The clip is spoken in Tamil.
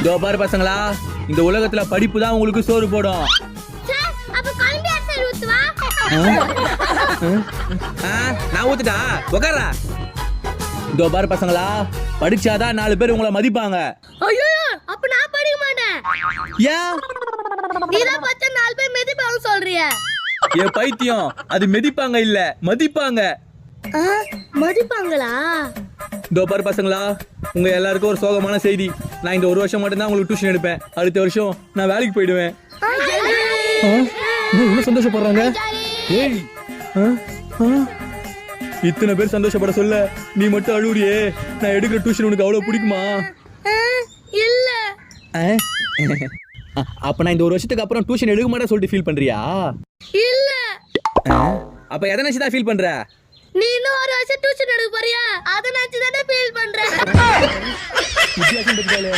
இதோ பாரு பசங்களா இந்த உலகத்துல படிப்பு தான் உங்களுக்கு சோறு போடும். நான் ஊத்துட்டா? உக்காரா இதோ பாரு பசங்களா படிச்சாதான் நாலு பேர் உங்களை மதிப்பாங்க. ஐயோ அப்ப நான் படிக்க மாட்டேன். ஏன்? நீதான் பச்சை நாலு பேர் மிதிப்பாங்க சொல்றிய. ஏ பைத்தியம் அது மிதிப்பாங்க இல்ல மதிப்பாங்க. மதிப்பாங்களா? இதோ பாரு பசங்களா உங்க எல்லாருக்கும் ஒரு சோகமான செய்தி. நான் இந்த ஒரு வருஷம் மட்டும்தான் உங்களுக்கு டியூஷன் எடுப்பேன். அடுத்த வருஷம் நான் வேலைக்கு போயிடுவேன்? இன்னும் சந்தோஷப்படுறாங்க? ஏய்? இத்தனை பேர் சந்தோஷப்பட சொல்ல நீ மட்டும் அழுவுறியே. நான் எடுக்கிற டியூஷன் உனக்கு அவ்வளவு பிடிக்குமா? இல்ல? அப்ப நான் இந்த ஒரு வருஷத்துக்கு அப்புறம் டியூஷன் எடுக்க மாட்டேன் சொல்லிட்டு ஃபீல் பண்றியா? இல்ல? அப்ப எதை நினைச்சு தான் ஃபீல் பண்ற? நீ இன்னும் ஒரு வருஷம் டியூஷன் எடுக்க போறியா? அதை நினைச்சு தானே